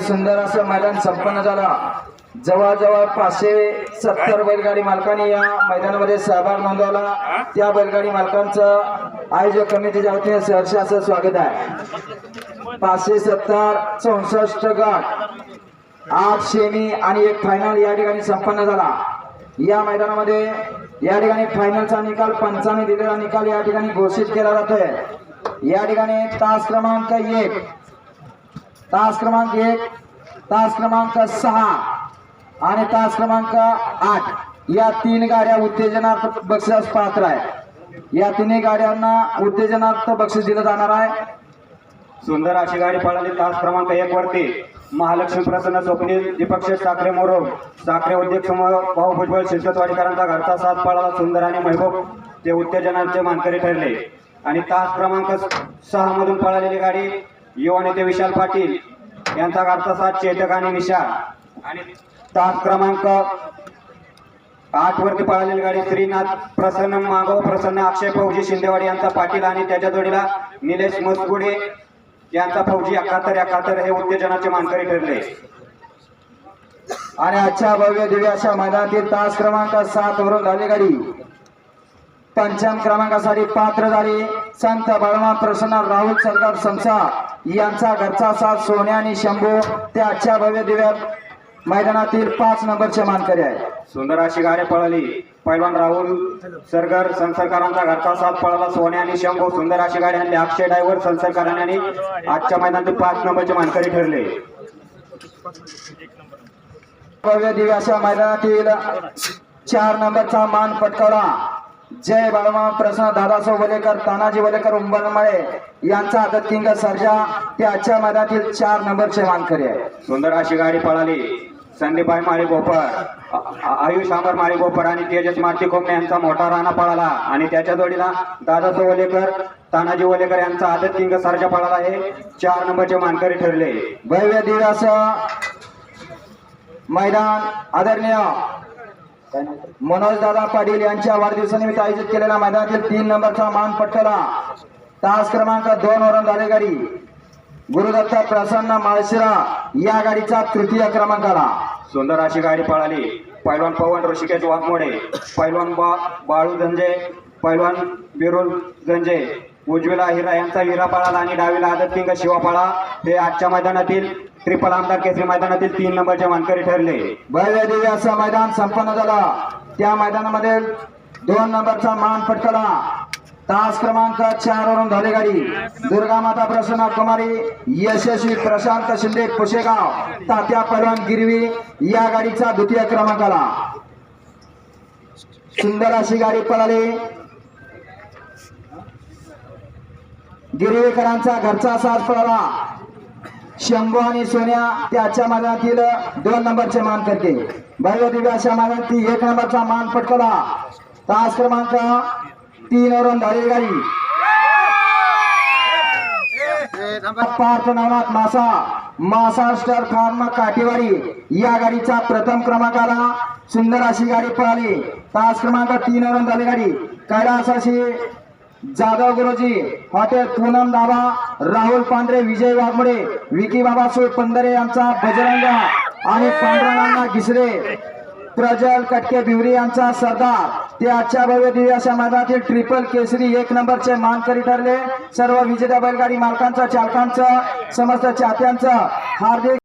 सुंदर असं मैदान संपन्न झालं. जवळजवळ पाचशे सत्तर बैलगाडी मालकांनी या मैदानामध्ये सहभाग नोंदवला. त्या बैलगाडी मालकांचं आयोजक कमिटीच्या वतीने सहर्ष असं स्वागत आहे. पाचशे सत्तर चौसष्ट गट आठ सेमी आणि एक फायनल या ठिकाणी संपन्न झाला. या मैदानामध्ये या ठिकाणी फायनलचा निकाल पंचाने दिलेला निकाल या ठिकाणी घोषित केला जातोय. या ठिकाणी तास क्रमांक एक तास क्रमांक एक तास क्रमांक सहा आणि तास क्रमांक आठ. या तीन गाड्या उत्तेजनार्थ बक्षीस पात्र आहे या तिन्ही गाड्यांना उत्तेजनार्थ बक्षीस दिलं जाणार आहे. सुंदर अशी गाडी पळाली. तास क्रमांक एक वरती महालक्ष्मी प्रसन्न स्वप्नील दीपक साखरे मोरोग साखरे उद्योग समूह भाऊ भुजबळ शिरकतवाडीकरांचा घरचा साथ पळाला. सुंदर आणि महबूब ते उत्तेजनाचे मानकरी ठरले. आणि तास क्रमांक सहा मधून पळालेली गाडी युवा नेते विशाल पाटील यांचा घरचा साथ चेतक आणि निशाल आणि तास क्रमांक आठ वरती पळालेली गाडी श्रीनाथ प्रसन्न मागव प्रसन्न अक्षय फौजी शिंदेवाडी यांचा पाटील आणि त्याच्या जोडीला निलेश मसगुडे यांचा फौजी एकाहत्तर एकाहत्तर हे उत्तेजनाचे मानकरी ठरले. आणि आजच्या भव्य दिव्य अशा मैदानातील तास क्रमांक सात वरून झाली गाडी. पंचम क्रमांकासाठी पात्र झाली संत बाळमा प्रसन्न राहुल सरकार संसा यांचा घरचा साथ सोन्या आणि शंभू ते आजच्या भव्य दिव्य मैदानातील पाच नंबरचे मानकरी आहे सुंदर अशी गाडी पळाली. पैलवान राहुल सरगर संसरकरांचा घरचा साथ पळाला. सोन्या आणि शंभू सुंदर अशी गाडी आणली. अक्षय डायव्हर संसरकरांनी आजच्या मैदानातील पाच नंबरचे मानकरी ठरले. भव्य दिव्य अशा मैदानातील चार नंबरचा मान पटकावला. जय बाळमा प्रसन्न दादासो वलेकर तानाजी वलेकर उंबरमळे यांचा आदत किंग सर्जा ते आजच्या मैदानातील चार नंबरचे मानकरी आहे सुंदर अशी गाडी पळाली. संदीपाई माळी गोपर आ- आ- आयुष माळी गोपर आणि तेजस माती कोमणे यांचा मोठा राणा पळाला. आणि त्याच्या जोडीला दादासो वलेकर तानाजी वलेकर यांचा आदत किंग सरजा पळाला हे चार नंबरचे मानकरी ठरले. भव्य दिव्य असं मैदान आदरणीय मनोज दादा पाटील यांच्या वाढदिवसानिमित्त आयोजित केलेल्या मैदानातील तीन नंबरचा मान पटकला तास क्रमांक दोन वरून झाले गाडी. गुरुदत्त प्रसन्न माळशिरा या गाडीचा तृतीय क्रमांक आला. सुंदर अशी गाडी पळाली. पैलवान पवन ऋषिकेश वाघमोडे पैलवान बा बाळू गंजे पैलवान बिरुल गंजे उजवीला हिरा यांचा हिरा पळाला आणि डावीला आदत किंग शिवा पळा हे आजच्या मैदानातील ट्रिपल आमदार केसरी मैदानातील तीन नंबरचे मानकरी ठरले. भव्य असं मैदान संपन्न झालं. त्या मैदानामध्ये दोन नंबरचा मान पटकला तास क्रमांक चार वरून झाली गाडी दुर्गा माता प्रसन्न कुमारी यशस्वी प्रशांत शिंदे पुशेगाव तात्या पलवान गिरवी या गाडीचा द्वितीय क्रमांक आला. सुंदर अशी गाडी पळाली. गिरवेकरांचा घरचा साथ पळाला. शंभू आणि सोन्या त्याच्या मैदानातील दोन नंबरचे मान करते भव्य दिव्य अशा मैदानातील एक नंबरचा मान पटकवला. तास क्रमांक तीन वरून झाली गाडी. पार्थ नवनाथ मासा मासा स्टार फार्म काठीवाडी या गाडीचा प्रथम क्रमांक आला. सुंदर अशी गाडी पळाली. तास क्रमांक तीन वरून झाली गाडी. कैलास अशी जाधव गुरुजी हॉटेल पूनम दाबा राहुल पांढरे विजय वाघमोडे विकी बाबा सोय पंधरे यांचा बजरंग आणि पांढरा घिसरे प्रजल कटके भिवरी यांचा सरदार. ते आजच्या भव्य दिव्य अशा मैदानातील ट्रिपल केसरी एक नंबरचे मानकरी ठरले. सर्व विजेत्या बैलगाडी मालकांचं चालकांचं समस्त चात्यांचं हार्दिक